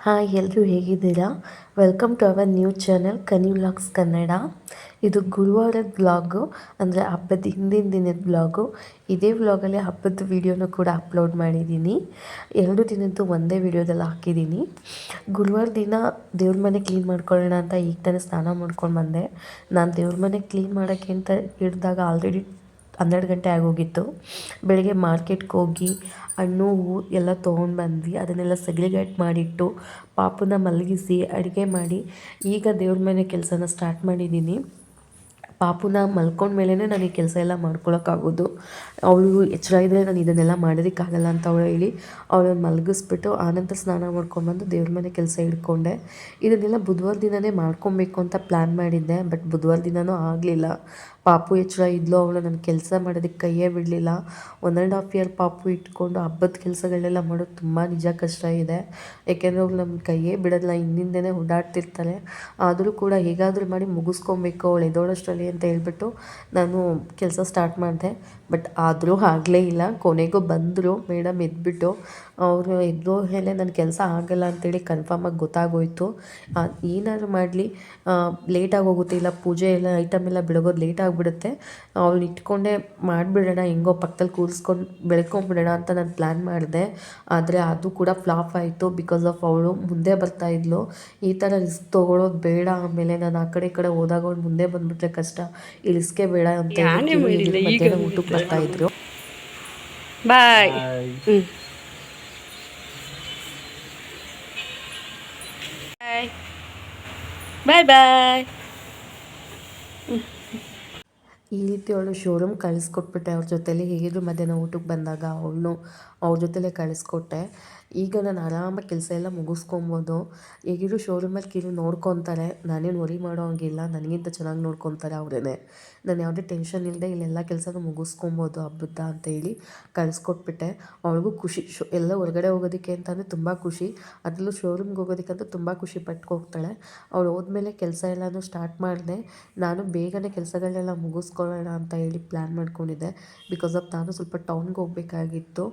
Hi ಎಲ್ಲರೂ ಹೇಗಿದ್ದೀರಾ? Welcome to our new channel Kani vlogs Kannada ಇದು ಗುರುವಾರದ ಬ್ಲಾಗು ಅಂದರೆ ಹಬ್ಬದ ಹಿಂದಿನ ದಿನದ ಬ್ಲಾಗು ಇದೇ ವ್ಲಾಗಲ್ಲಿ ಹಬ್ಬದ ವೀಡಿಯೋನ ಕೂಡ ಅಪ್ಲೋಡ್ ಮಾಡಿದ್ದೀನಿ ಎರಡು ದಿನದ್ದು ಒಂದೇ ವೀಡಿಯೋದಲ್ಲಿ ಹಾಕಿದ್ದೀನಿ ಗುರುವಾರ ದಿನ ದೇವ್ರ ಮನೆ ಕ್ಲೀನ್ ಮಾಡ್ಕೊಳ್ಳೋಣ ಅಂತ ಈಗ ತಾನೇ ಸ್ನಾನ ಮಾಡ್ಕೊಂಡು ಬಂದೆ. ನಾನು ದೇವ್ರ ಮನೆ ಕ್ಲೀನ್ ಮಾಡೋಕ್ಕೆ ಅಂತ ಹಿಡಿದಾಗ ಆಲ್ರೆಡಿ ಹನ್ನೆರಡು ಗಂಟೆ ಆಗೋಗಿತ್ತು. ಬೆಳಗ್ಗೆ ಮಾರ್ಕೆಟ್ಗೆ ಹೋಗಿ ಹಣ್ಣು ಹೂವು ಎಲ್ಲ ತೊಗೊಂಡು ಬಂದ್ವಿ. ಅದನ್ನೆಲ್ಲ ಸೆಗ್ರಿಗೇಟ್ ಮಾಡಿಟ್ಟು ಪಾಪುನ ಮಲಗಿಸಿ ಅಡುಗೆ ಮಾಡಿ ಈಗ ದೇವ್ರ ಮನೆ ಕೆಲಸನ ಸ್ಟಾರ್ಟ್ ಮಾಡಿದ್ದೀನಿ. ಪಾಪುನ ಮಲ್ಕೊಂಡ್ಮೇಲೆ ನಾನು ಈ ಕೆಲಸ ಎಲ್ಲ ಮಾಡ್ಕೊಳಕ್ಕಾಗೋದು. ಅವಳು ಎಚ್ಚರ ಇದ್ದರೆ ನಾನು ಇದನ್ನೆಲ್ಲ ಮಾಡೋದಕ್ಕಾಗಲ್ಲ ಅಂತ ಅವಳು ಹೇಳಿ ಅವಳನ್ನ ಮಲಗಿಸ್ಬಿಟ್ಟು ಆನಂತರ ಸ್ನಾನ ಮಾಡ್ಕೊಂಡ್ಬಂದು ದೇವ್ರ ಮನೆ ಕೆಲಸ ಇಟ್ಕೊಂಡೆ ಇದನ್ನೆಲ್ಲ ಬುಧವಾರ ದಿನವೇ ಮಾಡ್ಕೊಬೇಕು ಅಂತ ಪ್ಲ್ಯಾನ್ ಮಾಡಿದ್ದೆ ಬಟ್ ಬುಧವಾರ ದಿನವೂ ಆಗಲಿಲ್ಲ. ಪಾಪು ಎಚ್ಚರ ಇದ್ಲು, ಅವಳು ನನ್ನ ಕೆಲಸ ಮಾಡೋದಕ್ಕೆ ಕೈಯೇ ಬಿಡಲಿಲ್ಲ. ಒನ್ ಆ್ಯಂಡ್ ಹಾಫ್ ಇಯರ್ ಪಾಪು ಇಟ್ಕೊಂಡು ಹಬ್ಬದ ಕೆಲಸಗಳನ್ನೆಲ್ಲ ಮಾಡೋದು ತುಂಬ ನಿಜ ಕಷ್ಟ ಇದೆ. ಏಕೆಂದರೆ ಅವ್ಳು ನಮ್ಮ ಕೈಯೇ ಬಿಡೋದಿಲ್ಲ, ಹಿಂದಿಂದನೇ ಓಡಾಡ್ತಿರ್ತಾಳೆ. ಆದರೂ ಕೂಡ ಹೇಗಾದರೂ ಮಾಡಿ ಮುಗಿಸ್ಕೊಬೇಕು, ಅವಳು ಎದೋಳಷ್ಟರಲ್ಲಿ ಅಂತ ಹೇಳ್ಬಿಟ್ಟು ನಾನು ಕೆಲಸ ಸ್ಟಾರ್ಟ್ ಮಾಡಿದೆ. ಬಟ್ ಆದರೂ ಆಗಲೇ ಇಲ್ಲ. ಕೊನೆಗೂ ಬಂದರು, ಮೇಡಮ್ ಎದ್ಬಿಟ್ಟು ಅವರು ಎದ್ದೋ ಮೇಲೆ ನನ್ನ ಕೆಲಸ ಆಗಲ್ಲ ಅಂತೇಳಿ ಕನ್ಫರ್ಮಾಗಿ ಗೊತ್ತಾಗೋಯಿತು. ಏನಾದ್ರು ಮಾಡಲಿ ಲೇಟಾಗಿ ಹೋಗುತ್ತೆ ಇಲ್ಲ ಪೂಜೆ ಎಲ್ಲ ಐಟಮ್ ಎಲ್ಲ ಬೆಳಗೋದು ಲೇಟ್ ಆಗಿಬಿಡುತ್ತೆ. ಅವಳು ಇಟ್ಕೊಂಡೇ ಮಾಡಿಬಿಡೋಣ ಹೆಂಗೋ ಪಕ್ಕದಲ್ಲಿ ಕೂರಿಸ್ಕೊಂಡು ಬೆಳ್ಕೊಂಬಿಡೋಣ ಅಂತ ನಾನು ಪ್ಲ್ಯಾನ್ ಮಾಡಿದೆ. ಆದರೆ ಅದು ಕೂಡ ಫ್ಲಾಪ್ ಆಯಿತು ಬಿಕಾಸ್ ಆಫ್ ಅವಳು ಮುಂದೆ ಬರ್ತಾಯಿದ್ಲು ಈ ಥರ ರಿಸ್ಕ್ ತೊಗೊಳೋದು ಬೇಡ ಆಮೇಲೆ ನಾನು ಆ ಕಡೆ ಈ ಕಡೆ ಹೋದಾಗ ಅವ್ಳು ಮುಂದೆ ಬಂದ್ಬಿಟ್ರೆ ಕಷ್ಟ. ಈ ರಿಸ್ಕೇ ಬೇಡ ಅಂತ ಹೇಳಿ ಮಧ್ಯಾಹ್ನ ಊಟಕ್ಕೆ ಬರ್ತಾಯಿದ್ರು ಬಾಯ್ ಬಾಯ್ ಬಾಯ್ ಈ ರೀತಿ ಅವಳು ಶೋರೂಮ್ ಕಳಿಸ್ಕೊಟ್ಬಿಟ್ಟೆ. ಅವ್ರ ಜೊತೆಲಿ ಹೇಗಿದ್ರು ಮಧ್ಯಾಹ್ನ ಊಟಕ್ಕೆ ಬಂದಾಗ ಅವಳನ್ನು ಅವ್ರ ಜೊತೆಲೇ ಕಳಿಸ್ಕೊಟ್ಟೆ. ಈಗ ನಾನು ಆರಾಮಾಗಿ ಕೆಲಸ ಎಲ್ಲ ಮುಗಿಸ್ಕೊಬೋದು. ಹೇಗಿದ್ರು ಶೋರೂಮಲ್ಲಿ ಕಿರು ನೋಡ್ಕೊತಾರೆ. ನಾನೇನು ವರಿ ಮಾಡೋ ಹಂಗಿಲ್ಲ. ನನಗಿಂತ ಚೆನ್ನಾಗಿ ನೋಡ್ಕೊತಾರೆ ಅವರೇ ನಾನು ಯಾವುದೇ ಟೆನ್ಷನ್ ಇಲ್ಲದೆ ಇಲ್ಲೆಲ್ಲ ಕೆಲಸನೂ ಮುಗಿಸ್ಕೊಬೋದು ಹಬ್ಬದ ಅಂತ ಹೇಳಿ ಕಳಿಸ್ಕೊಟ್ಬಿಟ್ಟೆ. ಅವಳಿಗೂ ಖುಷಿ. ಶೋ, ಎಲ್ಲ ಹೊರಗಡೆ ಹೋಗೋದಕ್ಕೆ ಅಂತಂದರೆ ತುಂಬ ಖುಷಿ. ಅದರಲ್ಲೂ ಶೋರೂಮ್ಗೆ ಹೋಗೋದಕ್ಕಂತೂ ತುಂಬ ಖುಷಿ ಪಟ್ಟು ಹೋಗ್ತಾಳೆ ಅವಳು ಹೋದ್ಮೇಲೆ ಕೆಲಸ ಎಲ್ಲನೂ ಸ್ಟಾರ್ಟ್ ಮಾಡಿದೆ. ನಾನು ಬೇಗನೆ ಕೆಲಸಗಳನ್ನೆಲ್ಲ ಮುಗಿಸ್ಕೊಳ್ಳೋಣ ಅಂತ ಹೇಳಿ ಪ್ಲ್ಯಾನ್ ಮಾಡ್ಕೊಂಡಿದ್ದೆ. ಬಿಕಾಸ್ ಆಫ್ ನಾನು ಸ್ವಲ್ಪ ಟೌನ್ಗೆ ಹೋಗಬೇಕಾಗಿತ್ತು.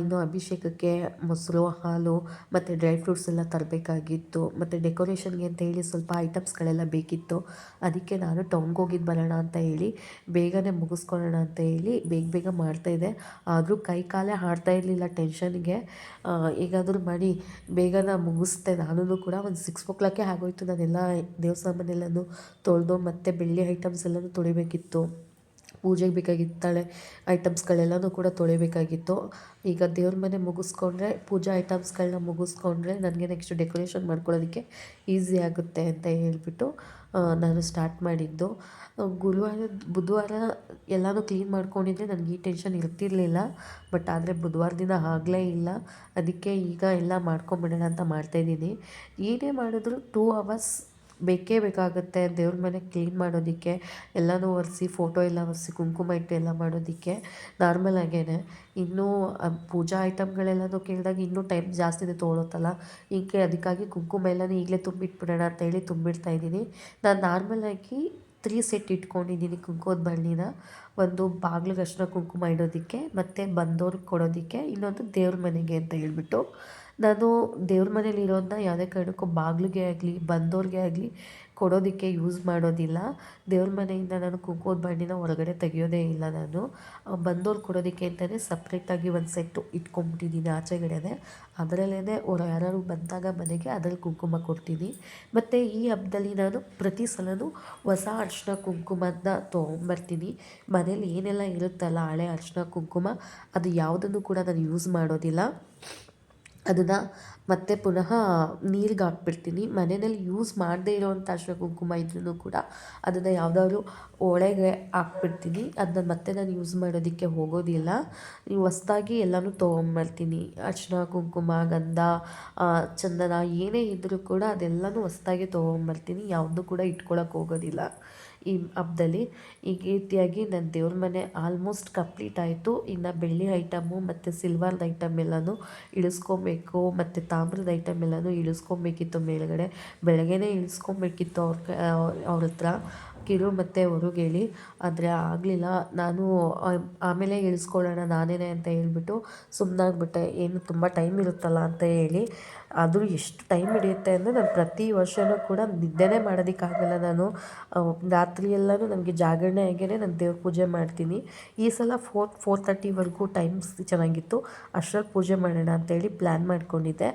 ಇನ್ನು ಅಭಿಷೇಕಕ್ಕೆ ಮೊಸರು ಹಾಲು ಮತ್ತು ಡ್ರೈ ಫ್ರೂಟ್ಸ್ ಎಲ್ಲ ತರಬೇಕಾಗಿತ್ತು. ಮತ್ತು ಡೆಕೋರೇಷನ್ಗೆ ಅಂತ ಹೇಳಿ ಸ್ವಲ್ಪ ಐಟಮ್ಸ್ಗಳೆಲ್ಲ ಬೇಕಿತ್ತು. ಅದಕ್ಕೆ ನಾನು ಟೌನ್ಗೆ ಹೋಗಿದ್ದು ಬರೋಣ ಅಂತ ಹೇಳಿ, ಬೇಗನೆ ಮುಗಿಸ್ಕೊಳ್ಳೋಣ ಅಂತ ಹೇಳಿ ಬೇಗ ಬೇಗ ಮಾಡ್ತಾಯಿದ್ದೆ ಆದರೂ ಕೈ ಕಾಲೇ ಹಾಡ್ತಾ ಇರಲಿಲ್ಲ ಟೆನ್ಷನ್ಗೆ ಹೇಗಾದರೂ ಮಾಡಿ ಬೇಗನ ಮುಗಿಸ್ದೆ. ನಾನು ಕೂಡ ಒಂದು ಸಿಕ್ಸ್ ಓ ಕ್ಲಾಕೇ ಆಗೋಯ್ತು. ನಾನೆಲ್ಲ ದೇವಸ್ಥಾನನೆಲ್ಲನೂ ತೊಳೆದು ಮತ್ತು ಬೆಳ್ಳಿ ಐಟಮ್ಸ್ ಎಲ್ಲನೂ ತೊಳಿಬೇಕಿತ್ತು. ಪೂಜೆಗೆ ಬೇಕಾಗಿತ್ತಾಳೆ ಐಟಮ್ಸ್ಗಳೆಲ್ಲನೂ ಕೂಡ ತೊಳಿಬೇಕಾಗಿತ್ತು. ಈಗ ದೇವ್ರ ಮನೆ ಮುಗಿಸ್ಕೊಂಡ್ರೆ, ಪೂಜಾ ಐಟಮ್ಸ್ಗಳನ್ನ ಮುಗಿಸ್ಕೊಂಡ್ರೆ ನನಗೆ ನೆಕ್ಸ್ಟ್ ಡೆಕೋರೇಷನ್ ಮಾಡ್ಕೊಳ್ಳೋದಕ್ಕೆ ಈಸಿ ಆಗುತ್ತೆ ಅಂತ ಹೇಳಿಬಿಟ್ಟು ನಾನು ಸ್ಟಾರ್ಟ್ ಮಾಡಿದ್ದು. ಗುರುವಾರ, ಬುಧವಾರ ಎಲ್ಲನೂ ಕ್ಲೀನ್ ಮಾಡ್ಕೊಂಡಿದ್ರೆ ನನಗೆ ಈ ಟೆನ್ಷನ್ ಇರ್ತಿರಲಿಲ್ಲ. ಬಟ್ ಆದರೆ ಬುಧವಾರ ದಿನ ಆಗಲೇ ಇಲ್ಲ. ಅದಕ್ಕೆ ಈಗ ಎಲ್ಲ ಮಾಡ್ಕೊಂಬಿಡೋಣ ಅಂತ ಮಾಡ್ತಾಯಿದ್ದೀನಿ ಏನೇ ಮಾಡಿದ್ರು ಟೂ ಅವರ್ಸ್ ಬೇಕೇ ಬೇಕಾಗುತ್ತೆ. ದೇವ್ರ ಮನೆ ಕ್ಲೀನ್ ಮಾಡೋದಕ್ಕೆ, ಎಲ್ಲನೂ ಒರೆಸಿ, ಫೋಟೋ ಎಲ್ಲ ಒರೆಸಿ, ಕುಂಕುಮ ಇಟ್ಟು ಎಲ್ಲ ಮಾಡೋದಕ್ಕೆ ನಾರ್ಮಲ್ ಆಗೇ ಇನ್ನೂ ಪೂಜಾ ಐಟಮ್ಗಳೆಲ್ಲನೂ ಕೇಳಿದಾಗ ಇನ್ನೂ ಟೈಮ್ ಇದೆ, ತೊಗೊಳುತ್ತಲ್ಲ. ಹೀಗೆ ಅದಕ್ಕಾಗಿ ಕುಂಕುಮ ಎಲ್ಲನೂ ಈಗಲೇ ತುಂಬಿಟ್ಬಿಡೋಣ ಅಂತ ಹೇಳಿ ತುಂಬಿಡ್ತಾ ಇದ್ದೀನಿ. ನಾನು ನಾರ್ಮಲಾಗಿ ತ್ರೀ ಸೆಟ್ ಇಟ್ಕೊಂಡಿದ್ದೀನಿ ಕುಂಕುಮದ ಬಳ್ಳಿನ. ಒಂದು ಬಾಗ್ಲಿಗೆ ಅರ್ಶಿನ ಕುಂಕುಮ ಇಡೋದಕ್ಕೆ, ಮತ್ತು ಬಂದವ್ರಿಗೆ ಕೊಡೋದಕ್ಕೆ, ಇನ್ನೊಂದು ದೇವ್ರ ಮನೆಗೆ ಅಂತ ಹೇಳ್ಬಿಟ್ಟು. ನಾನು ದೇವ್ರ ಮನೇಲಿ ಇರೋದನ್ನ ಯಾವುದೇ ಕಾರಣಕ್ಕೂ ಬಾಗಿಲಿಗೆ ಆಗಲಿ, ಬಂದೋರಿಗೆ ಆಗಲಿ ಕೊಡೋದಕ್ಕೆ ಯೂಸ್ ಮಾಡೋದಿಲ್ಲ. ದೇವ್ರ ಮನೆಯಿಂದ ನಾನು ಕುಂಕುಮದ ಬಣ್ಣಿನ ಹೊರಗಡೆ ತೆಗೆಯೋದೇ ಇಲ್ಲ ನಾನು. ಬಂದೋರು ಕೊಡೋದಕ್ಕೆ ಅಂತಲೇ ಸಪ್ರೇಟಾಗಿ ಒಂದು ಸೆಟ್ಟು ಇಟ್ಕೊಂಬಿಟ್ಟಿದ್ದೀನಿ ಆಚೆಗಡೆನೇ ಅದರಲ್ಲೇ ಅವ್ರು ಯಾರು ಬಂದಾಗ ಮನೆಗೆ ಅದ್ರಲ್ಲಿ ಕುಂಕುಮ ಕೊಡ್ತೀನಿ. ಮತ್ತು ಈ ಹಬ್ಬದಲ್ಲಿ ನಾನು ಪ್ರತಿ ಸಲವೂ ಹೊಸ ಅರ್ಶಿನ ಕುಂಕುಮನ ತೊಗೊಂಬರ್ತೀನಿ. ಮನೇಲಿ ಏನೆಲ್ಲ ಇರುತ್ತಲ್ಲ ಹಳೆ ಅರ್ಶಿನ ಕುಂಕುಮ, ಅದು ಯಾವುದನ್ನು ಕೂಡ ನಾನು ಯೂಸ್ ಮಾಡೋದಿಲ್ಲ. ಅದನ್ನು ಮತ್ತೆ ಪುನಃ ನೀರಿಗೆ ಹಾಕ್ಬಿಡ್ತೀನಿ. ಮನೆಯಲ್ಲಿ ಯೂಸ್ ಮಾಡದೇ ಇರೋವಂಥ ಅರಿಶಿನ ಕುಂಕುಮ ಇದ್ರೂ ಕೂಡ ಅದನ್ನು ಯಾವುದಾದ್ರು ಒಳಗೆ ಹಾಕ್ಬಿಡ್ತೀನಿ. ಅದನ್ನ ಮತ್ತೆ ನಾನು ಯೂಸ್ ಮಾಡೋದಕ್ಕೆ ಹೋಗೋದಿಲ್ಲ. ಹೊಸ್ದಾಗಿ ಎಲ್ಲನೂ ತೊಗೊಂಬರ್ತೀನಿ ಅರಿಶಿನ ಕುಂಕುಮ, ಗಂಧ ಚಂದನ ಏನೇ ಇದ್ದರೂ ಕೂಡ ಅದೆಲ್ಲನೂ ಹೊಸ್ದಾಗಿ ತೊಗೊಂಬರ್ತೀನಿ ಯಾವುದೂ ಕೂಡ ಇಟ್ಕೊಳಕ್ಕೆ ಹೋಗೋದಿಲ್ಲ. ಈ ಹಬ್ಬದಲ್ಲಿ ಈ ರೀತಿಯಾಗಿ ನನ್ನ ದೇವ್ರ ಮನೆ ಆಲ್ಮೋಸ್ಟ್ ಕಂಪ್ಲೀಟ್ ಆಯಿತು. ಇನ್ನು ಬೆಳ್ಳಿ ಐಟಮು ಮತ್ತು ಸಿಲ್ವರ್ದು ಐಟಮ್ ಎಲ್ಲನೂ ಇಳಿಸ್ಕೊಬೇಕು, ಮತ್ತು ತಾಮ್ರದ ಐಟಮ್ ಎಲ್ಲನೂ ಇಳಿಸ್ಕೊಬೇಕಿತ್ತು ಮೇಲುಗಡೆ. ಬೆಳಗ್ಗೆನೇ ಇಳಿಸ್ಕೊಬೇಕಿತ್ತು ಅವ್ರ ಅವ್ರ ಹತ್ರ. ಕಿರು ಮತ್ತು ಹೊರಗೆ ಹೇಳಿ ಆದರೆ ಆಗಲಿಲ್ಲ. ನಾನು ಆಮೇಲೆ ಇಳಿಸ್ಕೊಳ್ಳೋಣ ನಾನೇನೆ ಅಂತ ಹೇಳ್ಬಿಟ್ಟು ಸುಮ್ಮನಾಗ್ಬಿಟ್ಟೆ ಏನು ತುಂಬ ಟೈಮ್ ಇರುತ್ತಲ್ಲ ಅಂತ ಹೇಳಿ. ಆದರೂ ಎಷ್ಟು ಟೈಮ್ ಹಿಡಿಯುತ್ತೆ ಅಂದರೆ ನಾನು ಪ್ರತಿ ವರ್ಷವೂ ಕೂಡ ನಿದ್ದೆನೇ ಮಾಡೋದಕ್ಕಾಗಲ್ಲ ನಾನು ರಾತ್ರಿ ಎಲ್ಲನೂ ನನಗೆ ಜಾಗರಣೆ ಆಗೇ ನಾನು ದೇವ್ರ ಪೂಜೆ ಮಾಡ್ತೀನಿ. ಈ ಸಲ ಫೋರ್ ಫೋರ್ ತರ್ಟಿವರೆಗೂ ಟೈಮ್ಸ್ ಚೆನ್ನಾಗಿತ್ತು. ಅಷ್ಟರಲ್ಲಿ ಪೂಜೆ ಮಾಡೋಣ ಅಂತೇಳಿ ಪ್ಲ್ಯಾನ್ ಮಾಡ್ಕೊಂಡಿದ್ದೆ.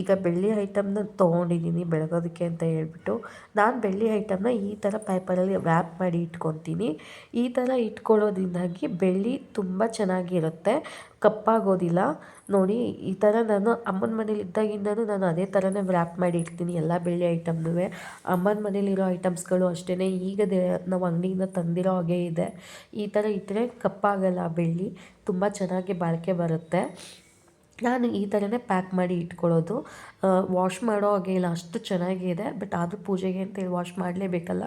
ಈಗ ಬೆಳ್ಳಿ ಐಟಮ್ನ ತೊಗೊಂಡಿದ್ದೀನಿ ಬೆಳಗೋದಕ್ಕೆ ಅಂತ ಹೇಳ್ಬಿಟ್ಟು. ನಾನು ಬೆಳ್ಳಿ ಐಟಮ್ನ ಈ ಥರ ಪೇಪರಲ್ಲಿ ವ್ಯಾಪ್ ಮಾಡಿ ಇಟ್ಕೊತೀನಿ. ಈ ಥರ ಇಟ್ಕೊಳ್ಳೋದ್ರಿಂದಾಗಿ ಬೆಳ್ಳಿ ತುಂಬ ಚೆನ್ನಾಗಿರುತ್ತೆ. ಕಪ್ಪಾಗೋದಿಲ್ಲ. ನೋಡಿ, ಈ ಥರ ನಾನು ಅಮ್ಮನ ಮನೇಲಿ ಇದ್ದಾಗಿಂದನೂ ನಾನು ಅದೇ ಥರನೇ ವ್ರ್ಯಾಪ್ ಮಾಡಿ ಇಡ್ತೀನಿ ಎಲ್ಲ ಬೆಳ್ಳಿ ಐಟಮ್ನೂ ಅಮ್ಮನ ಮನೇಲಿರೋ ಐಟಮ್ಸ್ಗಳು ಅಷ್ಟೇ ಈಗ ದೇ, ನಾವು ಅಂಗಡಿಯಿಂದ ತಂದಿರೋ ಹಾಗೆ ಇದೆ. ಈ ಥರ ಇದ್ದರೆ ಕಪ್ಪಾಗಲ್ಲ ಬೆಳ್ಳಿ. ತುಂಬ ಚೆನ್ನಾಗಿ ಬಾಳಿಕೆ ಬರುತ್ತೆ. ನಾನು ಈ ಥರನೇ ಪ್ಯಾಕ್ ಮಾಡಿ ಇಟ್ಕೊಳ್ಳೋದು. ವಾಶ್ ಮಾಡೋ ಹಾಗೆ ಇಲ್ಲ, ಅಷ್ಟು ಚೆನ್ನಾಗಿದೆ ಬಟ್ ಆದರೂ ಪೂಜೆಗೆ ಅಂತೇಳಿ ವಾಶ್ ಮಾಡಲೇಬೇಕಲ್ಲ?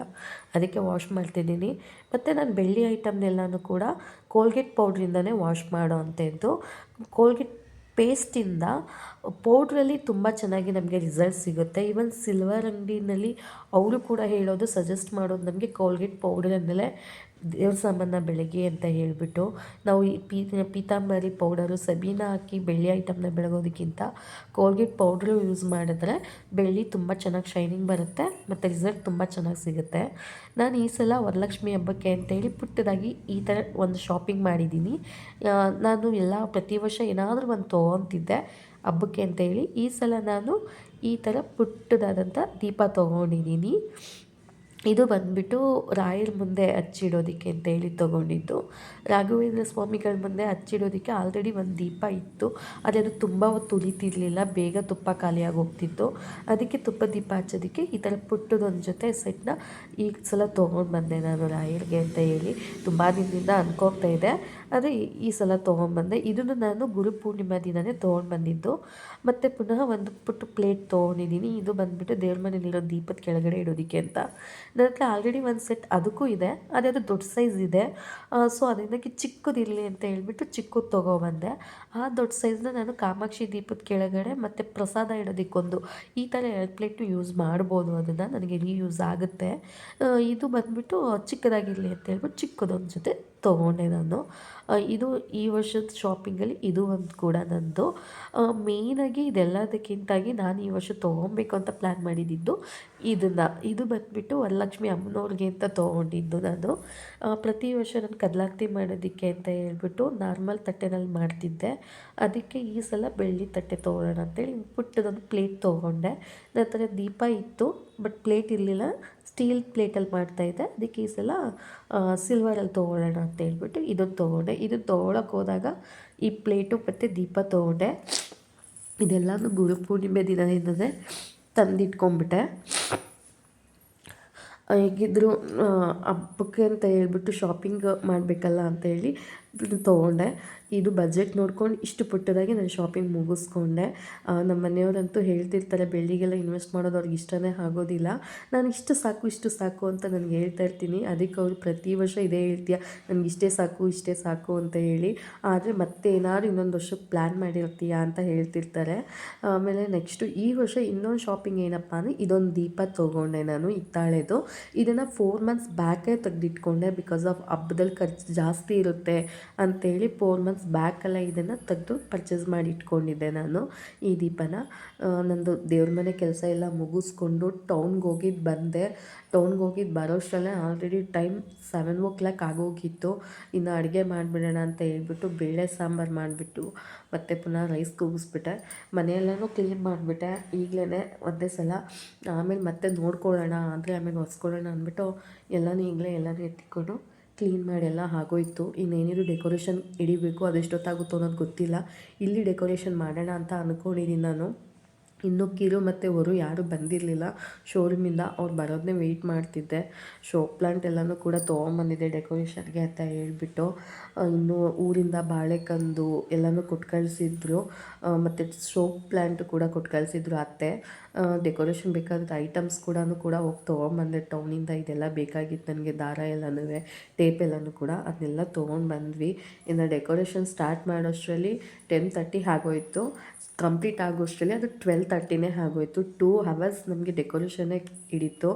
ಅದಕ್ಕೆ ವಾಶ್ ಮಾಡ್ತಿದ್ದೀನಿ. ಮತ್ತು ನಾನು ಬೆಳ್ಳಿ ಐಟಮ್ನೆಲ್ಲನೂ ಕೂಡ ಕೋಲ್ಗೇಟ್ ಪೌಡ್ರಿಂದನೇ ವಾಶ್ ಮಾಡೋ ಅಂಥದ್ದು ಕೋಲ್ಗೇಟ್ ಪೇಸ್ಟಿಂದ ಪೌಡ್ರಲ್ಲಿ ತುಂಬ ಚೆನ್ನಾಗಿ ನಮಗೆ ರಿಸಲ್ಟ್ ಸಿಗುತ್ತೆ. ಈವನ್ ಸಿಲ್ವರ್ ಅಂಗಡಿನಲ್ಲಿ ಅವರು ಕೂಡ ಹೇಳೋದು ಸಜೆಸ್ಟ್ ಮಾಡೋದು ನಮಗೆ ಕೋಲ್ಗೇಟ್ ಪೌಡರನ್ನಲ್ಲೇ ದೇವ್ರ ಸಾಮಾನ ಬೆಳಗ್ಗೆ ಅಂತ ಹೇಳಿಬಿಟ್ಟು ನಾವು ಈ ಪೀ ಪೀತಾಂಬರಿ ಪೌಡರು, ಸಬೀನ ಹಾಕಿ ಬೆಳ್ಳಿ ಐಟಮ್ನ ಬೆಳಗೋದಕ್ಕಿಂತ ಕೋಲ್ಗೇಟ್ ಪೌಡ್ರು ಯೂಸ್ ಮಾಡಿದ್ರೆ ಬೆಳ್ಳಿ ತುಂಬ ಚೆನ್ನಾಗಿ ಶೈನಿಂಗ್ ಬರುತ್ತೆ ಮತ್ತು ರಿಸಲ್ಟ್ ತುಂಬ ಚೆನ್ನಾಗಿ ಸಿಗುತ್ತೆ. ನಾನು ಈ ಸಲ ವರಲಕ್ಷ್ಮಿ ಹಬ್ಬಕ್ಕೆ ಅಂತೇಳಿ ಪುಟ್ಟದಾಗಿ ಈ ಥರ ಒಂದು ಶಾಪಿಂಗ್ ಮಾಡಿದ್ದೀನಿ. ನಾನು ಎಲ್ಲ ಪ್ರತಿ ವರ್ಷ ಏನಾದರೂ ಒಂದು ತೊಗೊತಿದ್ದೆ ಹಬ್ಬಕ್ಕೆ ಅಂತೇಳಿ ಈ ಸಲ ನಾನು ಈ ಥರ ಪುಟ್ಟದಾದಂಥ ದೀಪ ತೊಗೊಂಡಿದ್ದೀನಿ. ಇದು ಬಂದುಬಿಟ್ಟು ರಾಯರ ಮುಂದೆ ಹಚ್ಚಿಡೋದಕ್ಕೆ ಅಂತೇಳಿ ತೊಗೊಂಡಿದ್ದು. ರಾಘವೇಂದ್ರ ಸ್ವಾಮಿಗಳ ಮುಂದೆ ಹಚ್ಚಿಡೋದಕ್ಕೆ ಆಲ್ರೆಡಿ ಒಂದು ದೀಪ ಇತ್ತು. ಆದರೆ ಅದು ತುಂಬ ಹೊತ್ತು ಬೇಗ ತುಪ್ಪ ಖಾಲಿಯಾಗಿ ಹೋಗ್ತಿತ್ತು. ಅದಕ್ಕೆ ತುಪ್ಪ ದೀಪ ಹಚ್ಚೋದಕ್ಕೆ ಈ ಥರ ಪುಟ್ಟದೊಂದು ಜೊತೆ ಸೆಟ್ನ ಈ ಸಲ ತೊಗೊಂಡು ಬಂದೆ ನಾನು ರಾಯರಿಗೆ ಅಂತ ಹೇಳಿ. ತುಂಬ ದಿನದಿಂದ ಅನ್ಕೋತಾ ಇದೆ. ಆದರೆ ಈ- ಸಲ ತೊಗೊಂಡ್ಬಂದೆ. ಇದನ್ನು ನಾನು ಗುರು ಪೂರ್ಣಿಮಾ ದಿನವೇ ತೊಗೊಂಡು ಬಂದಿದ್ದು ಮತ್ತು ಪುನಃ ಒಂದು ಪುಟ್ಟು ಪ್ಲೇಟ್ ತೊಗೊಂಡಿದ್ದೀನಿ. ಇದು ಬಂದುಬಿಟ್ಟು ದೇವ್ರ ಮನೇಲಿರೋ ದೀಪದ ಕೆಳಗಡೆ ಇಡೋದಕ್ಕೆ ಅಂತ. ನನ್ನ ಹತ್ರ ಆಲ್ರೆಡಿ ಒಂದು ಸೆಟ್ ಅದಕ್ಕೂ ಇದೆ. ಅದೇ ಅದು ದೊಡ್ಡ ಸೈಜ್ ಇದೆ. ಸೊ ಅದರಿಂದಾಗಿ ಚಿಕ್ಕದಿರಲಿ ಅಂತ ಹೇಳಿಬಿಟ್ಟು ಚಿಕ್ಕದು ತೊಗೊಬಂದೆ. ಆ ದೊಡ್ಡ ಸೈಜ್ನ ನಾನು ಕಾಮಾಕ್ಷಿ ದೀಪದ ಕೆಳಗಡೆ ಮತ್ತು ಪ್ರಸಾದ ಇಡೋದಕ್ಕೊಂದು. ಈ ಥರ ಎರಡು ಪ್ಲೇಟು ಯೂಸ್ ಮಾಡ್ಬೋದು. ಅದನ್ನು ನನಗೆ ರೀಯೂಸ್ ಆಗುತ್ತೆ. ಆ, ಇದು ಬಂದುಬಿಟ್ಟು ಚಿಕ್ಕದಾಗಿರಲಿ ಅಂತ ಹೇಳ್ಬಿಟ್ಟು ಚಿಕ್ಕದೊಂದು ಜೊತೆ ತೊಗೊಂಡೆ ನಾನು. ಇದು ಈ ವರ್ಷದ ಶಾಪಿಂಗಲ್ಲಿ ಇದು ಒಂದು ಕೂಡ ನಂದು. ಮೇಯ್ನಾಗಿ ಇದೆಲ್ಲದಕ್ಕಿಂತಾಗಿ ನಾನು ಈ ವರ್ಷ ತೊಗೊಬೇಕು ಅಂತ ಪ್ಲ್ಯಾನ್ ಮಾಡಿದ್ದು ಇದನ್ನು. ಇದು ಬಂದುಬಿಟ್ಟು ವರಲಕ್ಷ್ಮಿ ಅಮ್ಮನವ್ರಿಗೆ ಅಂತ ತೊಗೊಂಡಿದ್ದು ನಾನು. ಪ್ರತಿ ವರ್ಷ ನಾನು ಕದಲಾಕ್ತಿ ಮಾಡೋದಕ್ಕೆ ಅಂತ ಹೇಳ್ಬಿಟ್ಟು ನಾರ್ಮಲ್ ತಟ್ಟೆನಲ್ಲಿ ಮಾಡ್ತಿದ್ದೆ. ಅದಕ್ಕೆ ಈ ಸಲ ಬೆಳ್ಳಿ ತಟ್ಟೆ ತೊಗೊಳ್ಳೋಣ ಅಂತೇಳಿ ಪುಟ್ಟದೊಂದು ಪ್ಲೇಟ್ ತೊಗೊಂಡೆ. ನನ್ನ ಹತ್ರ ದೀಪ ಇತ್ತು ಬಟ್ ಪ್ಲೇಟ್ ಇರಲಿಲ್ಲ. ಸ್ಟೀಲ್ ಪ್ಲೇಟಲ್ಲಿ ಮಾಡ್ತಾಯಿದ್ದೆ ಅದಕ್ಕೆ ಈ ಸಲ ಸಿಲ್ವರಲ್ಲಿ ತೊಗೊಳ್ಳೋಣ ಅಂತ ಹೇಳ್ಬಿಟ್ಟು ಇದನ್ನು ತೊಗೊಂಡೆ. ಇದನ್ನು ತೊಗೊಳಕ್ಕೆ ಹೋದಾಗ ಈ ಪ್ಲೇಟು ಮತ್ತು ದೀಪ ತೊಗೊಂಡೆ. ಇದೆಲ್ಲನೂ ಗುರು ಪೂರ್ಣಿಮೆ ದಿನದಿಂದನೇ ತಂದಿಟ್ಕೊಂಡ್ಬಿಟ್ಟೆ. ಹೇಗಿದ್ದರೂ ಹಬ್ಬಕ್ಕೆ ಅಂತ ಹೇಳ್ಬಿಟ್ಟು ಶಾಪಿಂಗ್ ಮಾಡಬೇಕಲ್ಲ ಅಂತ ಹೇಳಿ ಇದು ತೊಗೊಂಡೆ. ಇದು ಬಜೆಟ್ ನೋಡ್ಕೊಂಡು ಇಷ್ಟು ಪುಟ್ಟದಾಗಿ ನಾನು ಶಾಪಿಂಗ್ ಮುಗಿಸ್ಕೊಂಡೆ. ನಮ್ಮ ಮನೆಯವರಂತೂ ಹೇಳ್ತಿರ್ತಾರೆ, ಬೆಳ್ಳಿಗೆಲ್ಲ ಇನ್ವೆಸ್ಟ್ ಮಾಡೋದು ಅವ್ರಿಗೆ ಇಷ್ಟನೇ ಆಗೋದಿಲ್ಲ. ನಾನು ಇಷ್ಟು ಸಾಕು ಇಷ್ಟು ಸಾಕು ಅಂತ ನನಗೆ ಹೇಳ್ತಾ ಇರ್ತೀನಿ. ಅದಕ್ಕೆ ಅವರು ಪ್ರತಿ ವರ್ಷ ಇದೇ ಹೇಳ್ತೀಯ, ನನಗೆ ಇಷ್ಟೇ ಸಾಕು ಇಷ್ಟೇ ಸಾಕು ಅಂತ ಹೇಳಿ. ಆದರೆ ಮತ್ತೆ ಏನಾದ್ರು ಇನ್ನೊಂದು ವರ್ಷಕ್ಕೆ ಪ್ಲ್ಯಾನ್ ಮಾಡಿರ್ತೀಯ ಅಂತ ಹೇಳ್ತಿರ್ತಾರೆ. ಆಮೇಲೆ ನೆಕ್ಸ್ಟು ಈ ವರ್ಷ ಇನ್ನೊಂದು ಶಾಪಿಂಗ್ ಏನಪ್ಪ ಅಂದರೆ ಇದೊಂದು ದೀಪ ತೊಗೊಂಡೆ ನಾನು ಇತ್ತಾಳೆದು ಇದನ್ನು ಫೋರ್ ಮಂತ್ಸ್ ಬ್ಯಾಕೇ ತೆಗೆದಿಟ್ಕೊಂಡೆ ಬಿಕಾಸ್ ಆಫ್ ಹಬ್ಬದಲ್ಲಿ ಖರ್ಚು ಜಾಸ್ತಿ ಇರುತ್ತೆ. ಅಂತೇಳಿ ಫೋರ್ ಮಂತ್ಸ್ ಬ್ಯಾಕೆಲ್ಲ ಇದನ್ನು ತೆಗೆದು ಪರ್ಚೇಸ್ ಮಾಡಿ ಇಟ್ಕೊಂಡಿದ್ದೆ ನಾನು ಈ ದೀಪನ. ನಂದು ದೇವ್ರ ಮನೆ ಕೆಲಸ ಎಲ್ಲ ಮುಗಿಸ್ಕೊಂಡು ಟೌನ್ಗೆ ಹೋಗಿದ್ದು ಬಂದೆ. ಟೌನ್ಗೆ ಹೋಗಿದ್ದು ಬರೋಷ್ಟರಲ್ಲೇ already time seven o'clock ಆಗೋಗಿತ್ತು. ಇನ್ನು ಅಡುಗೆ ಮಾಡಿಬಿಡೋಣ ಅಂತ ಹೇಳ್ಬಿಟ್ಟು ಬೇಳೆ ಸಾಂಬಾರು ಮಾಡಿಬಿಟ್ಟು ಮತ್ತು ಪುನಃ ರೈಸ್ ಕೂಗಿಸ್ಬಿಟ್ಟೆ. ಮನೆಯೆಲ್ಲನೂ ಕ್ಲೀನ್ ಮಾಡಿಬಿಟ್ಟೆ. ಈಗಲೇ ಒಂದೇ ಸಲ ಆಮೇಲೆ ಮತ್ತೆ ನೋಡ್ಕೊಳ್ಳೋಣ, ಆದರೆ ಆಮೇಲೆ ಹೊಸ್ಕೊಳ್ಳೋಣ ಅಂದ್ಬಿಟ್ಟು ಎಲ್ಲನೂ ಈಗಲೇ ಎಲ್ಲನೂ ಎತ್ತಿಕೊಂಡು ಕ್ಲೀನ್ ಮಾಡಿ ಎಲ್ಲ ಆಗೋಯ್ತು. ಇನ್ನೇನಿದ್ರು ಡೆಕೋರೇಷನ್ ಹಿಡಿಬೇಕು, ಅದೆಷ್ಟೊತ್ತಾಗುತ್ತೋ ಅನ್ನೋದು ಗೊತ್ತಿಲ್ಲ. ಇಲ್ಲಿ ಡೆಕೋರೇಷನ್ ಮಾಡೋಣ ಅಂತ ಅಂದ್ಕೊಂಡಿದ್ದೀನಿ ನಾನು. ಇನ್ನು ಕಿರು ಮತ್ತು ವರು ಯಾರೂ ಬಂದಿರಲಿಲ್ಲ. ಶೋರೂಮಿಂದ ಅವ್ರು ಬರೋದನ್ನೇ ವೆಯ್ಟ್ ಮಾಡ್ತಿದ್ದೆ. ಶೋ ಪ್ಲಾಂಟ್ ಎಲ್ಲನೂ ಕೂಡ ತೊಗೊಂಬಂದಿದ್ದೆ ಡೆಕೋರೇಷನ್ಗೆ ಅಂತ ಹೇಳಿಬಿಟ್ಟು. ಇನ್ನು ಊರಿಂದ ಬಾಳೆಕಂದು ಎಲ್ಲನೂ ಕೊಟ್ಟು ಕಳಿಸಿದ್ರು ಮತ್ತು ಶೋ ಪ್ಲ್ಯಾಂಟ್ ಕೂಡ ಕೊಟ್ಟು ಕಳಿಸಿದ್ರು ಅತ್ತೆ. ಡೆಕೋರೇಷನ್ ಬೇಕಾದ ಐಟಮ್ಸ್ ಕೂಡ ಕೂಡ ಹೋಗಿ ತೊಗೊಂಬಂದೆ. ಟೌನಿಂದ ಇದೆಲ್ಲ ಬೇಕಾಗಿತ್ತು ನನಗೆ, ದಾರ ಎಲ್ಲನೂ ಟೇಪ್ ಎಲ್ಲನೂ ಕೂಡ ಅದನ್ನೆಲ್ಲ ತೊಗೊಂಡು ಬಂದ್ವಿ ಇನ್ನು ಡೆಕೋರೇಷನ್ ಸ್ಟಾರ್ಟ್ ಮಾಡೋಷ್ಟರಲ್ಲಿ ಟೆನ್ ತರ್ಟಿ ಆಗೋಯಿತು. ಕಂಪ್ಲೀಟ್ ಆಗೋಷ್ಟರಲ್ಲಿ ಅದು ಟ್ವೆಲ್ ತರ್ಟಿನೇ ಆಗೋಯ್ತು. ಟೂ ಅವರ್ಸ್ ನಮಗೆ ಡೆಕೋರೇಷನ್ನೇ ಹಿಡಿತು.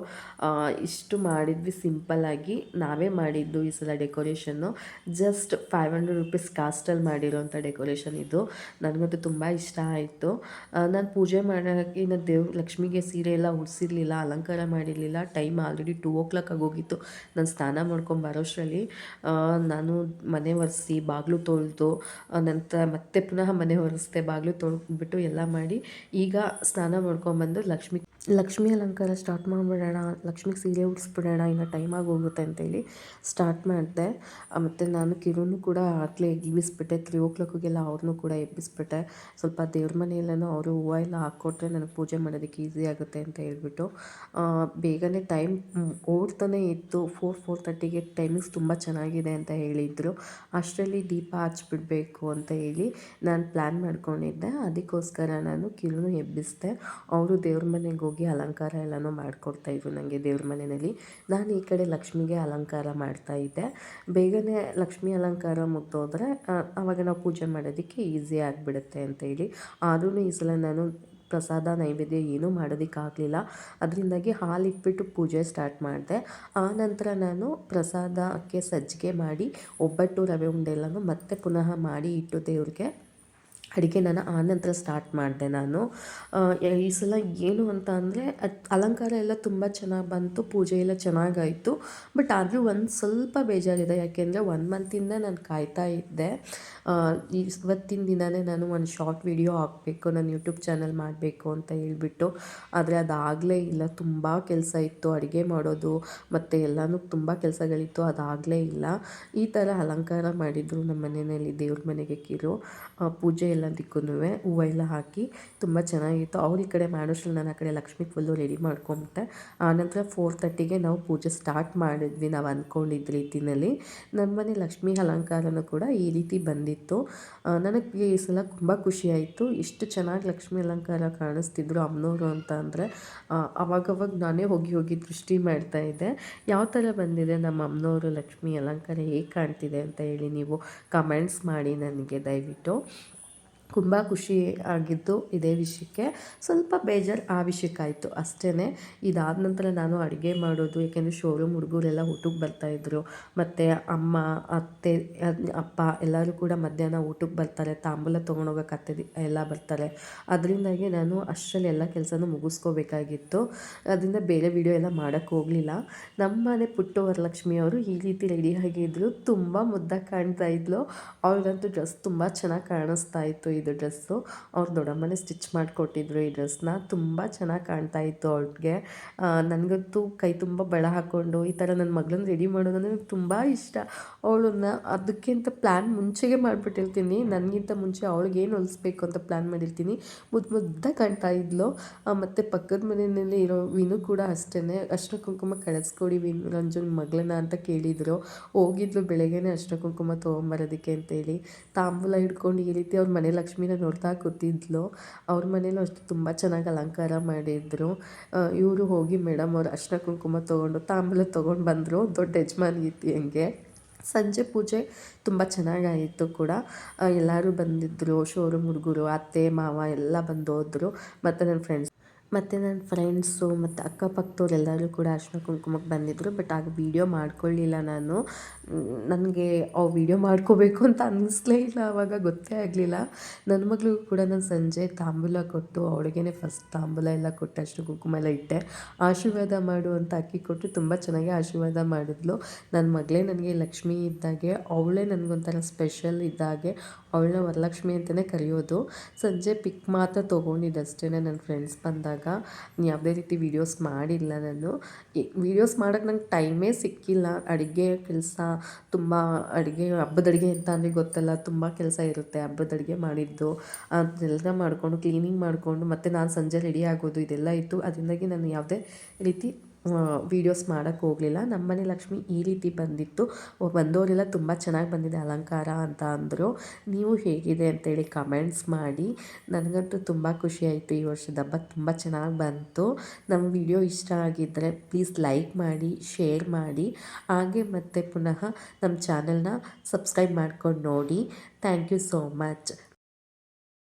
ಇಷ್ಟು ಮಾಡಿದ್ವಿ ಸಿಂಪಲ್ಲಾಗಿ ನಾವೇ ಮಾಡಿದ್ದು ಈ ಸಲ decoration. Just five hundred rupees ಕಾಸ್ಟಲ್ಲಿ ಮಾಡಿರೋಂಥ ಡೆಕೋರೇಷನ್ ಇದು. ನನಗಂತೂ ತುಂಬ ಇಷ್ಟ ಆಯಿತು. ನಾನು ಪೂಜೆ ಮಾಡೋಕ್ಕೆ ನಾನು ಲಕ್ಷ್ಮಿಗೆ ಸೀರೆ ಎಲ್ಲ ಉಡಿಸಿರ್ಲಿಲ್ಲ, ಅಲಂಕಾರ ಮಾಡಿರಲಿಲ್ಲ. Time already two o'clock ಆಗೋಗಿತ್ತು ನಾನು ಸ್ನಾನ ಮಾಡ್ಕೊಂಡು ಬರೋಷ್ಟರಲ್ಲಿ ನಾನು ಮನೆ ಒರೆಸಿ, ಬಾಗಿಲು ತೊಳೆದು ನಂತರ ಮತ್ತೆ ಪುನಃ ಮನೆ ಒರೆಸ್ದೆ, ಬಾಗಿಲು ತೊಳ್ಬಿಟ್ಟು ಎಲ್ಲ ಮಾಡಿ ಈಗ ಸ್ನಾನ ಮಾಡ್ಕೊಂಬಂದು ಲಕ್ಷ್ಮಿ ಲಕ್ಷ್ಮಿ ಅಲಂಕಾರ ಸ್ಟಾರ್ಟ್ ಮಾಡಿಬಿಡೋಣ ಲಕ್ಷ್ಮಿಗೆ ಸೀರೆ ಉಡಿಸ್ಬಿಡೋಣ, ಇನ್ನು ಟೈಮ್ ಹೋಗುತ್ತೆ ಅಂತೇಳಿ ಸ್ಟಾರ್ಟ್ ಮಾಡಿದೆ. ಮತ್ತು ನಾನು ಕಿರುನು ಕೂಡ ಆಗಲೇ ಎಬ್ಬಿಸ್ಬಿಟ್ಟೆ ತ್ರೀ ಓ ಕ್ಲಾಕಿಗೆಲ್ಲ ಅವ್ರನ್ನೂ ಕೂಡ ಎಬ್ಬಿಸ್ಬಿಟ್ಟೆ. ಸ್ವಲ್ಪ ದೇವ್ರ ಮನೆಯಲ್ಲೂ ಅವರು ಹೂವು ಎಲ್ಲ ಹಾಕ್ಕೊಟ್ರೆ ನನಗೆ ಪೂಜೆ ಮಾಡೋದಕ್ಕೆ ಈಸಿ ಆಗುತ್ತೆ ಅಂತ ಹೇಳ್ಬಿಟ್ಟು ಬೇಗನೆ ಟೈಮ್ ಓಡ್ತಾನೆ ಇತ್ತು. ಫೋರ್ ಫೋರ್ ತರ್ಟಿಗೆ ಟೈಮಿಂಗ್ಸ್ ತುಂಬ ಚೆನ್ನಾಗಿದೆ ಅಂತ ಹೇಳಿದರು. ಅಷ್ಟರಲ್ಲಿ ದೀಪ ಹಚ್ಬಿಡ್ಬೇಕು ಅಂತ ಹೇಳಿ ನಾನು ಪ್ಲ್ಯಾನ್ ಮಾಡ್ಕೊಂಡಿದ್ದೆ. ಅದಕ್ಕೋಸ್ಕರ ನಾನು ಕಿರುನು ಎಬ್ಬಿಸಿದೆ. ಅವರು ದೇವ್ರ ಮನೆಗೆ ಹೋಗಿ ಅಲಂಕಾರ ಎಲ್ಲನೂ ಮಾಡಿಕೊಡ್ತಾಯಿದ್ರು ನನಗೆ ದೇವ್ರ ಮನೆಯಲ್ಲಿ. ನಾನು ಈ ಕಡೆ ಲಕ್ಷ್ಮಿಗೆ ಅಲಂಕಾರ ಮಾಡ್ತಾ ಇದ್ದೆ. ಬೇಗನೆ ಲಕ್ಷ್ಮಿ ಅಲಂಕಾರ ಮುಗ್ದೋದ್ರೆ ಆವಾಗ ನಾವು ಪೂಜೆ ಮಾಡೋದಕ್ಕೆ ಈಸಿ ಆಗಿಬಿಡುತ್ತೆ ಅಂತ ಹೇಳಿ. ಆದ್ರೂ ಈ ಸಲ ನಾನು ಪ್ರಸಾದ ನೈವೇದ್ಯ ಏನೂ ಮಾಡೋದಕ್ಕಾಗಲಿಲ್ಲ. ಅದರಿಂದಾಗಿ ಹಾಲು ಇಟ್ಬಿಟ್ಟು ಪೂಜೆ ಸ್ಟಾರ್ಟ್ ಮಾಡಿದೆ. ಆ ನಂತರ ನಾನು ಪ್ರಸಾದಕ್ಕೆ ಸಜ್ಜಿಗೆ ಮಾಡಿ, ಒಬ್ಬಟ್ಟು ರವೆ ಉಂಡೆ ಎಲ್ಲನೂ ಮತ್ತೆ ಪುನಃ ಮಾಡಿ ಇಟ್ಟು ದೇವ್ರಿಗೆ ಅಡುಗೆ ನಾನು ಆನಂತರ ಸ್ಟಾರ್ಟ್ ಮಾಡಿದೆ ನಾನು. ಈ ಸಲ ಏನು ಅಂತ ಅಂದರೆ ಅಲಂಕಾರ ಎಲ್ಲ ತುಂಬ ಚೆನ್ನಾಗಿ ಬಂತು, ಪೂಜೆ ಎಲ್ಲ ಚೆನ್ನಾಗಾಯಿತು. ಬಟ್ ಆದರೂ ಒಂದು ಸ್ವಲ್ಪ ಬೇಜಾರಿದೆ. ಯಾಕೆಂದರೆ ಒನ್ ಮಂತಿಂದ ನಾನು ಕಾಯ್ತಾ ಇದ್ದೆ. ಇವತ್ತಿನ ದಿನವೇ ನಾನು ಒಂದು ಶಾರ್ಟ್ ವಿಡಿಯೋ ಹಾಕಬೇಕು, ನಾನು ಯೂಟ್ಯೂಬ್ ಚಾನಲ್ ಮಾಡಬೇಕು ಅಂತ ಹೇಳ್ಬಿಟ್ಟು. ಆದರೆ ಅದಾಗಲೇ ಇಲ್ಲ. ತುಂಬ ಕೆಲಸ ಇತ್ತು ಅಡುಗೆ ಮಾಡೋದು, ಮತ್ತು ಎಲ್ಲನೂ ತುಂಬ ಕೆಲಸಗಳಿತ್ತು, ಅದಾಗಲೇ ಇಲ್ಲ. ಈ ಥರ ಅಲಂಕಾರ ಮಾಡಿದರು ನಮ್ಮ ಮನೆಯಲ್ಲಿ ದೇವ್ರ ಮನೆಗೆ ಕಿರು. ಪೂಜೆ ಎಲ್ಲದಕ್ಕೂ ಹೂವು ಎಲ್ಲ ಹಾಕಿ ತುಂಬ ಚೆನ್ನಾಗಿತ್ತು. ಅವ್ರ ಈ ಕಡೆ ಮಾಡೋಷ್ಟ್ರಲ್ಲಿ ನಾನು ಆ ಕಡೆ ಲಕ್ಷ್ಮಿ ಫುಲ್ಲು ರೆಡಿ ಮಾಡ್ಕೊಂಬಿಟ್ಟೆ. ಆನಂತರ ಫೋರ್ ತರ್ಟಿಗೆ ನಾವು ಪೂಜೆ ಸ್ಟಾರ್ಟ್ ಮಾಡಿದ್ವಿ ನಾವು ಅಂದ್ಕೊಂಡಿದ್ದ ರೀತಿಯಲ್ಲಿ ನಮ್ಮ ಮನೆ ಲಕ್ಷ್ಮಿ ಅಲಂಕಾರನೂ ಕೂಡ ಈ ರೀತಿ ಬಂದಿತ್ತು. ನನಗೆ ಈ ಸಲ ತುಂಬ ಖುಷಿ ಆಯಿತು. ಇಷ್ಟು ಚೆನ್ನಾಗಿ ಲಕ್ಷ್ಮಿ ಅಲಂಕಾರ ಕಾಣಿಸ್ತಿದ್ರು ಅಮ್ಮನವರು ಅಂತ ಅಂದರೆ ಅವಾಗವಾಗ ನಾನೇ ಹೋಗಿ ಹೋಗಿ ದೃಷ್ಟಿ ಮಾಡ್ತಾ ಇದ್ದೆ. ಯಾವ ಥರ ಬಂದಿದೆ ನಮ್ಮ ಅಮ್ಮನವರು ಲಕ್ಷ್ಮಿ ಅಲಂಕಾರ ಹೇಗೆ ಕಾಣ್ತಿದೆ ಅಂತ ಹೇಳಿ ನೀವು ಕಮೆಂಟ್ಸ್ ಮಾಡಿ ನನಗೆ ದಯವಿಟ್ಟು. ತುಂಬ ಖುಷಿ ಆಗಿದ್ದು ಇದೇ ವಿಷಯಕ್ಕೆ. ಸ್ವಲ್ಪ ಬೇಜಾರು ಆ ವಿಷಯಕ್ಕಾಯಿತು ಅಷ್ಟೇ ಇದಾದ ನಂತರ ನಾನು ಅಡುಗೆ ಮಾಡೋದು ಏಕೆಂದರೆ ಶೋರೂಮ್ ಹುಡುಗರೆಲ್ಲ ಊಟಕ್ಕೆ ಬರ್ತಾಯಿದ್ರು ಮತ್ತು ಅಮ್ಮ, ಅತ್ತೆ, ಅಪ್ಪ ಎಲ್ಲರೂ ಕೂಡ ಮಧ್ಯಾಹ್ನ ಊಟಕ್ಕೆ ಬರ್ತಾರೆ. ತಾಂಬೂಲ ತೊಗೊಂಡೋಗಕ್ಕೆ ಅತ್ತೆ ಎಲ್ಲ ಬರ್ತಾರೆ. ಅದರಿಂದಾಗಿ ನಾನು ಅಷ್ಟರಲ್ಲಿ ಎಲ್ಲ ಕೆಲಸನೂ ಮುಗಿಸ್ಕೋಬೇಕಾಗಿತ್ತು. ಅದರಿಂದ ಬೇರೆ ವಿಡಿಯೋ ಎಲ್ಲ ಮಾಡೋಕ್ಕೆ ಹೋಗಲಿಲ್ಲ. ನಮ್ಮ ಮನೆ ಪುಟ್ಟು ವರಲಕ್ಷ್ಮಿ ಅವರು ಈ ರೀತಿ ರೆಡಿ ಆಗಿದ್ದರು ತುಂಬ ಮುದ್ದಾಗಿ ಕಾಣ್ತಾ ಇದ್ಲು. ಅವ್ರಿಗಂತೂ ಡ್ರೆಸ್ ತುಂಬ ಚೆನ್ನಾಗಿ ಕಾಣಿಸ್ತಾ ಇತ್ತು. ಇದು ಡ್ರೆಸ್ಸು. ಅವ್ರು ದೊಡ್ಡಮ್ಮನೆ ಸ್ಟಿಚ್ ಮಾಡಿಕೊಟ್ಟಿದ್ರು ಈ ಡ್ರೆಸ್ನ ತುಂಬ ಚೆನ್ನಾಗಿ ಕಾಣ್ತಾ ಇತ್ತು ಅವ್ಳಿಗೆ. ನನಗಂತೂ ಕೈ ತುಂಬ ಬಳ ಹಾಕ್ಕೊಂಡು ಈ ಥರ ನನ್ನ ಮಗಳನ್ನ ರೆಡಿ ಮಾಡೋದಂದ್ರೆ ನನಗೆ ತುಂಬ ಇಷ್ಟ. ಅವಳನ್ನ ಅದಕ್ಕಿಂತ ಪ್ಲ್ಯಾನ್ ಮುಂಚೆಗೆ ಮಾಡಿಬಿಟ್ಟಿರ್ತೀನಿ. ನನಗಿಂತ ಮುಂಚೆ ಅವಳಿಗೆ ಏನು ಹೊಲಿಸ್ಬೇಕು ಅಂತ ಪ್ಲ್ಯಾನ್ ಮಾಡಿರ್ತೀನಿ. ಮುದ್ದು ಮುದ್ದಾಗಿ ಕಾಣ್ತಾ ಇದ್ಲು. ಮತ್ತು ಪಕ್ಕದ ಮನೆಯಲ್ಲಿ ಇರೋ ವಿನು ಕೂಡ ಅಷ್ಟೇ ಅಷ್ಟ ಕುಂಕುಮ ಕಳಿಸ್ಕೊಡಿ ವಿನ್, ರಂಜನ್ ಮಗಳನ್ನ ಅಂತ ಕೇಳಿದರು. ಹೋಗಿದ್ಲು ಬೆಳಗ್ಗೆನೇ ಅಷ್ಟ ಕುಂಕುಮ ತೊಗೊಂಬರೋದಕ್ಕೆ ಅಂತೇಳಿ. ತಾಂಬೂಲ ಹಿಡ್ಕೊಂಡು ಈ ರೀತಿ ಅವ್ರ ಮನೆ ಲಕ್ಷ್ಮಿನ ನೋಡ್ತಾ ಕೂತಿದ್ಲು. ಅವ್ರ ಮನೇಲೂ ಅಷ್ಟು ತುಂಬ ಚೆನ್ನಾಗಿ ಅಲಂಕಾರ ಮಾಡಿದ್ರು. ಇವರು ಹೋಗಿ ಮೇಡಮ್ ಅವ್ರು ಅರ್ಶಿನ ಕುಂಕುಮ ತೊಗೊಂಡು ತಾಂಬೂಲ ತೊಗೊಂಡು ಬಂದರು. ದೊಡ್ಡ ಯಜಮಾನ್ಗೀತಿ ಹೆಂಗೆ. ಸಂಜೆ ಪೂಜೆ ತುಂಬ ಚೆನ್ನಾಗಾಯಿತು ಕೂಡ. ಎಲ್ಲರೂ ಬಂದಿದ್ದರು ಶೋರೂಮ್ ಹುಡುಗರು, ಅತ್ತೆ, ಮಾವ ಎಲ್ಲ ಬಂದು ಹೋದರು ಮತ್ತು ನನ್ನ ಫ್ರೆಂಡ್ಸ್ ಮತ್ತು ನನ್ನ ಫ್ರೆಂಡ್ಸು ಮತ್ತು ಅಕ್ಕಪಕ್ಕದವ್ರು ಎಲ್ಲರೂ ಕೂಡ ಅರ್ಶಿನ ಕುಂಕುಮಕ್ಕೆ ಬಂದಿದ್ದರು ಬಟ್ ಆಗ ವೀಡಿಯೋ ಮಾಡ್ಕೊಳ್ಳಿಲ್ಲ ನಾನು. ನನಗೆ ಆ ವೀಡಿಯೋ ಮಾಡ್ಕೋಬೇಕು ಅಂತ ಅನ್ನಿಸ್ಲೇ ಇಲ್ಲ ಆವಾಗ ಗೊತ್ತೇ ಆಗಲಿಲ್ಲ. ನನ್ನ ಮಗಳಿಗೂ ಕೂಡ ನಾನು ಸಂಜೆ ತಾಂಬೂಲ ಕೊಟ್ಟು ಅವಳಿಗೇ ಫಸ್ಟ್ ತಾಂಬೂಲ ಎಲ್ಲ ಕೊಟ್ಟು ಅಷ್ಟು ಕುಂಕುಮ ಎಲ್ಲ ಇಟ್ಟೆ. ಆಶೀರ್ವಾದ ಮಾಡು ಅಂತ ಅಕ್ಕಿ ಕೊಟ್ಟು ತುಂಬ ಚೆನ್ನಾಗಿ ಆಶೀರ್ವಾದ ಮಾಡಿದ್ಲು. ನನ್ನ ಮಗಳೇ ನನಗೆ ಲಕ್ಷ್ಮಿ ಇದ್ದಾಗೆ, ಅವಳೇ ನನಗೊಂಥರ ಸ್ಪೆಷಲ್ ಇದ್ದಾಗೆ, ಅವಳನ್ನ ವರಲಕ್ಷ್ಮಿ ಅಂತಲೇ ಕರೆಯೋದು. ಸಂಜೆ ಪಿಕ್ ಮಾತ್ರ ತೊಗೊಂಡಿದ್ದಷ್ಟೇ ನನ್ನ ಫ್ರೆಂಡ್ಸ್ ಬಂದಾಗ. ಯಾವುದೇ ರೀತಿ ವೀಡಿಯೋಸ್ ಮಾಡಿಲ್ಲ ನಾನು. ವೀಡಿಯೋಸ್ ಮಾಡೋಕ್ಕೆ ನಂಗೆ ಟೈಮೇ ಸಿಕ್ಕಿಲ್ಲ. ಅಡುಗೆ ಕೆಲಸ ತುಂಬ, ಅಡುಗೆ, ಹಬ್ಬದ ಅಡುಗೆ ಅಂತ ಅಂದರೆ ಗೊತ್ತಲ್ಲ, ತುಂಬ ಕೆಲಸ ಇರುತ್ತೆ ಹಬ್ಬದ ಅಡುಗೆ ಮಾಡಿದ್ದು. ಅದೆಲ್ಲ ಮಾಡಿಕೊಂಡು ಕ್ಲೀನಿಂಗ್ ಮಾಡಿಕೊಂಡು ಮತ್ತು ನಾನು ಸಂಜೆ ರೆಡಿ ಆಗೋದು ಇದೆಲ್ಲ ಇತ್ತು. ಅದರಿಂದಾಗಿ ನಾನು ಯಾವುದೇ ರೀತಿ ವೀಡಿಯೋಸ್ ಮಾಡೋಕ್ಕೆ ಹೋಗಲಿಲ್ಲ. ನಮ್ಮನೆ ಲಕ್ಷ್ಮಿ ಈ ರೀತಿ ಬಂದಿತ್ತು. ಬಂದವರೆಲ್ಲ ತುಂಬ ಚೆನ್ನಾಗಿ ಬಂದಿದೆ ಅಲಂಕಾರ ಅಂತ ಅಂದರು. ನೀವು ಹೇಗಿದೆ ಅಂತೇಳಿ ಕಮೆಂಟ್ಸ್ ಮಾಡಿ. ನನಗಂತೂ ತುಂಬ ಖುಷಿ ಆಯಿತು ಈ ವರ್ಷದ ಹಬ್ಬ. ತುಂಬ ಚೆನ್ನಾಗಿ ಬಂತು. ನಮ್ಮ ವಿಡಿಯೋ ಇಷ್ಟ ಆಗಿದ್ದರೆ ಪ್ಲೀಸ್ ಲೈಕ್ ಮಾಡಿ ಶೇರ್ ಮಾಡಿ. ಹಾಗೆ ಮತ್ತೆ ಪುನಃ ನಮ್ಮ ಚಾನಲ್ನ ಸಬ್ಸ್ಕ್ರೈಬ್ ಮಾಡ್ಕೊಂಡು ನೋಡಿ. Thank you so much